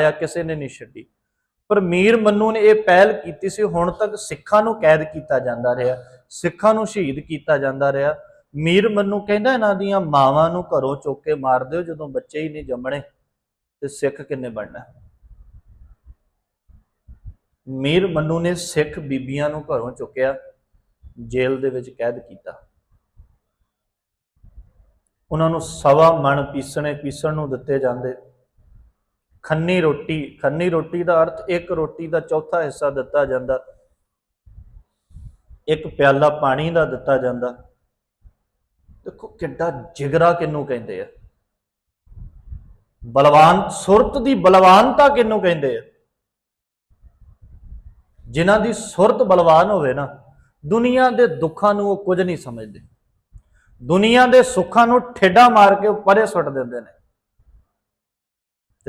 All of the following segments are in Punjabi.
ਆਇਆ, ਕਿਸੇ ਨੇ ਨਹੀਂ ਛੱਡੀ। ਪਰ ਮੀਰ ਮੰਨੂ ਨੇ ਇਹ ਪਹਿਲ ਕੀਤੀ ਸੀ, ਹੁਣ ਤੱਕ ਸਿੱਖਾਂ ਨੂੰ ਕੈਦ ਕੀਤਾ ਜਾਂਦਾ ਰਿਹਾ, ਸਿੱਖਾਂ ਨੂੰ ਸ਼ਹੀਦ ਕੀਤਾ ਜਾਂਦਾ ਰਿਹਾ। ਮੀਰ ਮੰਨੂ ਕਹਿੰਦਾ, ਇਹਨਾਂ ਦੀਆਂ ਮਾਵਾਂ ਨੂੰ ਘਰੋਂ ਚੁੱਕ ਕੇ ਮਾਰ ਦਿਓ, ਜਦੋਂ ਬੱਚੇ ਹੀ ਨਹੀਂ ਜੰਮਣੇ, ਤੇ ਸਿੱਖ ਕਿੰਨੇ ਬਣਨਾ? ਮੀਰ ਮੰਨੂ ਨੇ ਸਿੱਖ ਬੀਬੀਆਂ ਨੂੰ ਘਰੋਂ ਚੁੱਕਿਆ, ਜੇਲ੍ਹ ਦੇ ਵਿੱਚ ਕੈਦ ਕੀਤਾ। ਉਹਨਾਂ ਨੂੰ ਸਵਾ ਮਣ ਪੀਸਣੇ, ਪੀਸਣ ਨੂੰ ਦਿੱਤੇ ਜਾਂਦੇ। ਖੰਨੀ ਰੋਟੀ ਖੰਨੀ ਰੋਟੀ ਦਾ ਅਰਥ ਇੱਕ ਰੋਟੀ ਦਾ ਚੌਥਾ ਹਿੱਸਾ ਦਿੱਤਾ ਜਾਂਦਾ। ਇੱਕ ਪਿਆਲਾ ਪਾਣੀ ਦਾ ਦਿੱਤਾ ਜਾਂਦਾ। ਦੇਖੋ ਕਿੱਡਾ ਜਿਗਰਾ ਕਿੰਨੂੰ ਕਹਿੰਦੇ ਆ? ਬਲਵਾਨ, ਸੁਰਤ ਦੀ ਬਲਵਾਨਤਾ ਕਿੰਨੂੰ ਕਹਿੰਦੇ ਆ? ਜਿਨ੍ਹਾਂ ਦੀ ਸੁਰਤ ਬਲਵਾਨ ਹੋਵੇ ਨਾ, ਦੁਨੀਆ ਦੇ ਦੁੱਖਾਂ ਨੂੰ ਉਹ ਕੁਝ ਨਹੀਂ ਸਮਝਦੇ। ਦੁਨੀਆ ਦੇ ਸੁੱਖਾਂ ਨੂੰ ਠੇਡਾ ਮਾਰ ਕੇ ਉਹ ਪਰੇ ਸੁੱਟ ਦਿੰਦੇ ਨੇ।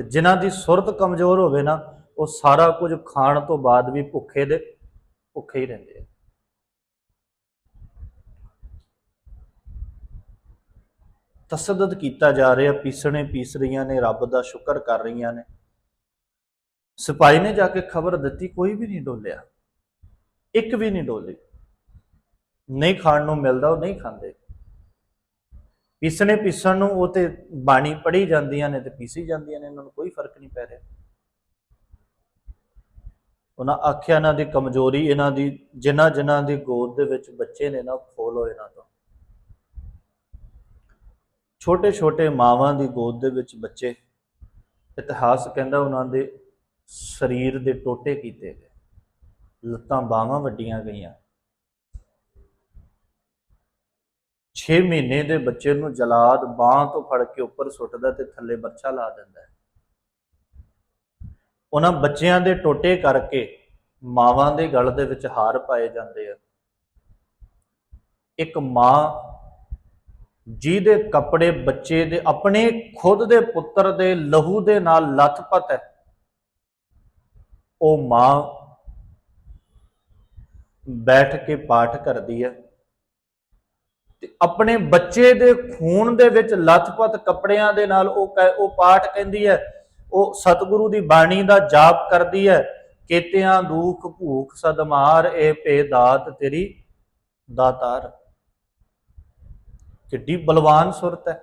ਤੇ ਜਿਨ੍ਹਾਂ ਦੀ ਸੁਰਤ ਕਮਜ਼ੋਰ ਹੋਵੇ ਨਾ, ਉਹ ਸਾਰਾ ਕੁਝ ਖਾਣ ਤੋਂ ਬਾਅਦ ਵੀ ਭੁੱਖੇ ਦੇ, ਭੁੱਖੇ ਹੀ ਰਹਿੰਦੇ ਆ। ਤਸੱਦਦ ਕੀਤਾ ਜਾ ਰਿਹਾ, ਪੀਸਣੇ ਪੀਸ ਰਹੀਆਂ ਨੇ, ਰੱਬ ਦਾ ਸ਼ੁਕਰ ਕਰ ਰਹੀਆਂ ਨੇ। ਸਿਪਾਹੀ ਨੇ ਜਾ ਕੇ ਖਬਰ ਦਿੱਤੀ, ਕੋਈ ਵੀ ਨਹੀਂ ਡੋਲਿਆ। ਇੱਕ ਵੀ ਨਹੀਂ ਡੋਲੀ। ਨਹੀਂ ਖਾਣ ਨੂੰ ਮਿਲਦਾ, ਉਹ ਨਹੀਂ ਖਾਂਦੇ। ਪੀਸਣੇ ਪੀਸਣ ਨੂੰ ਉਹ ਤੇ ਬਾਣੀ ਪੜ੍ਹੀ ਜਾਂਦੀਆਂ ਨੇ ਤੇ ਪੀਸੀ ਜਾਂਦੀਆਂ ਨੇ, ਇਹਨਾਂ ਨੂੰ ਕੋਈ ਫ਼ਰਕ ਨਹੀਂ ਪੈ ਰਿਹਾ। ਉਹਨਾਂ ਆਖਿਆ ਇਹਨਾਂ ਦੀ ਕਮਜ਼ੋਰੀ, ਇਹਨਾਂ ਦੀ ਜਿਨ੍ਹਾਂ ਜਿਨ੍ਹਾਂ ਦੀ ਗੋਦ ਦੇ ਵਿੱਚ ਬੱਚੇ ਨੇ ਨਾ ਖੋਲੋ ਇਹਨਾਂ ਤੋਂ। ਛੋਟੇ ਛੋਟੇ ਮਾਵਾਂ ਦੀ ਗੋਦ ਦੇ ਵਿੱਚ ਬੱਚੇ, ਇਤਿਹਾਸ ਕਹਿੰਦਾ ਉਹਨਾਂ ਦੇ ਸਰੀਰ ਦੇ ਟੋਟੇ ਕੀਤੇ ਗਏ। ਲੱਤਾਂ ਬਾਹਾਂ ਵੱਡੀਆਂ ਗਈਆਂ। 6 ਮਹੀਨੇ ਦੇ ਬੱਚੇ ਨੂੰ ਜਲਾਦ ਬਾਹ ਤੋਂ ਫੜ ਕੇ ਉੱਪਰ ਸੁੱਟਦਾ ਤੇ ਥੱਲੇ ਬਰਛਾ ਲਾ ਦਿੰਦਾ ਉਹਨਾਂ ਬੱਚਿਆਂ ਦੇ ਟੋਟੇ ਕਰਕੇ ਮਾਵਾਂ ਦੇ ਗਲ ਦੇ ਵਿੱਚ ਹਾਰ ਪਾਏ ਜਾਂਦੇ ਆ। ਇੱਕ ਮਾਂ ਜਿਹਦੇ ਕੱਪੜੇ ਬੱਚੇ ਦੇ ਆਪਣੇ ਖੁਦ ਦੇ ਪੁੱਤਰ ਦੇ ਲਹੂ ਦੇ ਨਾਲ ਲੱਥਪਤ ਹੈ, ਉਹ ਮਾਂ ਬੈਠ ਕੇ ਪਾਠ ਕਰਦੀ ਹੈ। ਤੇ ਆਪਣੇ ਬੱਚੇ ਦੇ ਖੂਨ ਦੇ ਵਿੱਚ ਲੱਥਪਤ ਕੱਪੜਿਆਂ ਦੇ ਨਾਲ ਉਹ ਕਹਿ- ਉਹ ਪਾਠ ਕਹਿੰਦੀ ਹੈ, ਉਹ ਸਤਿਗੁਰੂ ਦੀ ਬਾਣੀ ਦਾ ਜਾਪ ਕਰਦੀ ਹੈ, ਕੇਤਿਆਂ ਦੁਖ ਭੂਖ ਸਦਮਾਰ, ਇਹ ਪੇ ਦਾਤ ਤੇਰੀ ਦਾਤਾਰ। ਕਿੱਡੀ ਬਲਵਾਨ ਸੁਰਤ ਹੈ।